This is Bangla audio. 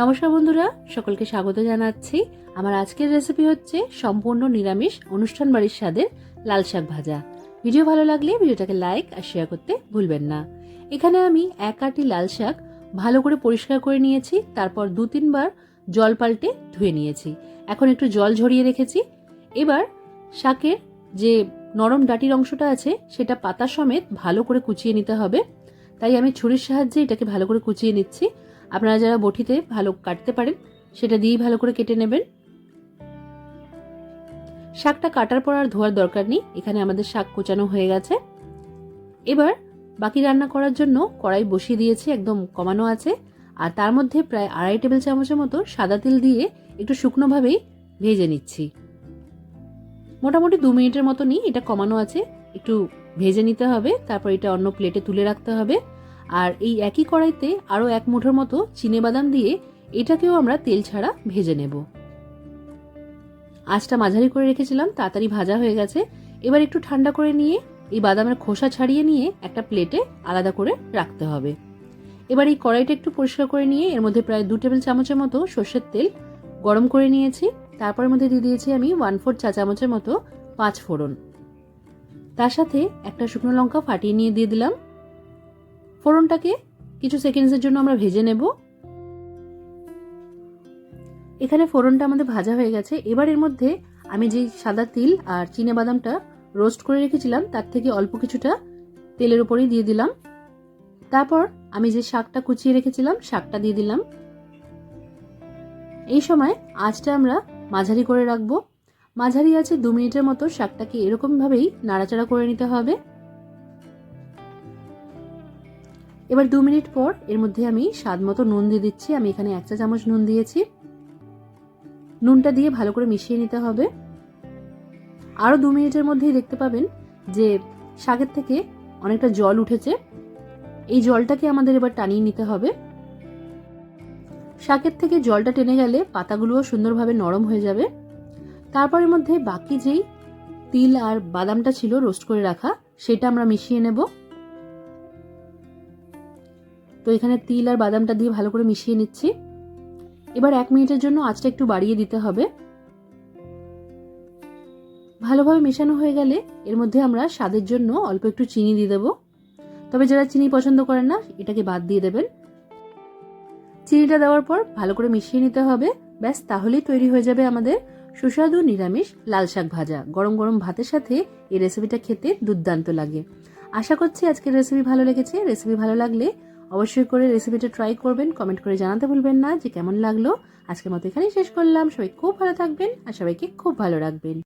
নমস্কার বন্ধুরা, সকলকে স্বাগত জানাচ্ছি। আমার আজকের রেসিপি হচ্ছে সম্পূর্ণ নিরামিষ অনুষ্ঠান বাড়ির স্বাদের লাল শাক ভাজা। ভিডিও ভালো লাগলে ভিডিওটাকে লাইক আর শেয়ার করতে ভুলবেন না। এখানে আমি এক আটি লাল শাক ভালো করে পরিষ্কার করে নিয়েছি, তারপর দু তিনবার জল পাল্টে ধুয়ে নিয়েছি। এখন একটু জল ঝরিয়ে রেখেছি। এবার শাকের যে নরম ডাটির অংশটা আছে, সেটা পাতা সমেত ভালো করে কুচিয়ে নিতে হবে। তাই আমি ছুরির সাহায্যে এটাকে ভালো করে কুচিয়ে নিচ্ছি। আপনারা যারা বটিতে ভালো কাটতে পারেন, সেটা দিয়েই ভালো করে কেটে নেবেন। শাকটা কাটার পর আর ধোয়ার দরকার নেই, এখানে আমাদের শাক কোচানো হয়ে গেছে। এবার বাকি রান্না করার জন্য কড়াই বসিয়ে দিয়েছি, একদম কমানো আছে। আর তার মধ্যে প্রায় আড়াই টেবিল চামচের মতো সাদা তেল দিয়ে একটু শুকনোভাবেই ভেজে নিচ্ছি। মোটামুটি দু মিনিটের মতো নিই, এটা কমানো আছে। একটু ভেজে নিতে হবে, তারপর এটা অন্য প্লেটে তুলে রাখতে হবে। আর এই একই কড়াইতে আরও এক মুঠোর মতো বাদাম দিয়ে এটাকেও আমরা তেল ছাড়া ভেজে নেব। আঁচটা মাঝারি করে রেখেছিলাম, তাড়াতাড়ি ভাজা হয়ে গেছে। এবার একটু ঠান্ডা করে নিয়ে এই বাদামের খোসা ছাড়িয়ে নিয়ে একটা প্লেটে আলাদা করে রাখতে হবে। এবার এই কড়াইটা একটু পরিষ্কার করে নিয়ে এর মধ্যে প্রায় দু টেবিল চামচের মতো সর্ষের তেল গরম করে নিয়েছি। তারপর মধ্যে দিয়ে দিয়েছি আমি ওয়ান ফোর চা চামচের মতো পাঁচ ফোড়ন। তার সাথে একটা শুকনো লঙ্কা ফাটিয়ে নিয়ে দিয়ে দিলাম। ফোড়নটাকে কিছু সেকেন্ডসের জন্য আমরা ভেজে নেব। এখানে ফোড়নটা আমাদের ভাজা হয়ে গেছে। এবার এর মধ্যে আমি যে সাদা তিল আর চিনে বাদামটা রোস্ট করে রেখেছিলাম, তার থেকে অল্প কিছুটা তেলের উপরেই দিয়ে দিলাম। তারপর আমি যে শাকটা কুচিয়ে রেখেছিলাম, শাকটা দিয়ে দিলাম। এই সময় আঁচটা আমরা মাঝারি করে রাখব। মাঝারি আছে দু মিনিটের মতো শাকটাকে এরকমভাবেই নাড়াচাড়া করে নিতে হবে। এবার দু মিনিট পর এর মধ্যে আমি স্বাদ মতো নুন দিয়ে দিচ্ছি। আমি এখানে এক চা চামচ নুন দিয়েছি। নুনটা দিয়ে ভালো করে মিশিয়ে নিতে হবে। আরও দু মিনিটের মধ্যেই দেখতে পাবেন যে শাকের থেকে অনেকটা জল উঠেছে। এই জলটাকে আমাদের এবার টানিয়ে নিতে হবে। শাকের থেকে জলটা টেনে গেলে পাতাগুলোও সুন্দরভাবে নরম হয়ে যাবে। তারপরের মধ্যে বাকি যেই তিল আর বাদামটা ছিল রোস্ট করে রাখা, সেটা আমরা মিশিয়ে নেব। তো এখানে তিল আর বাদামটা দিয়ে ভালো করে মিশিয়ে নিচ্ছি। এবার এক মিনিটের জন্য আঁচটা একটু বাড়িয়ে দিতে হবে। ভালোভাবে মেশানো হয়ে গেলে এর মধ্যে আমরা স্বাদের জন্য অল্প একটু চিনি দিয়ে দেবো। তবে যারা চিনি পছন্দ করেন না, এটাকে বাদ দিয়ে দেবেন। চিনিটা দেওয়ার পর ভালো করে মিশিয়ে নিতে হবে। ব্যাস, তাহলেই তৈরি হয়ে যাবে আমাদের সুস্বাদু নিরামিষ লাল শাক ভাজা। গরম গরম ভাতের সাথে এই রেসিপিটা খেতে দুর্দান্ত লাগে। আশা করছি আজকের রেসিপি ভালো লেগেছে। রেসিপি ভালো লাগলে অবশ্যই করে রেসিপিটা ট্রাই করবেন কমেন্ট করে জানাতে ভুলবেন না। যে কেমন লাগল, আজকের মতো এখানেই শেষ করলাম। সবাই খুব ভালো থাকবেন আর সবাইকে খুব ভালো রাখবেন।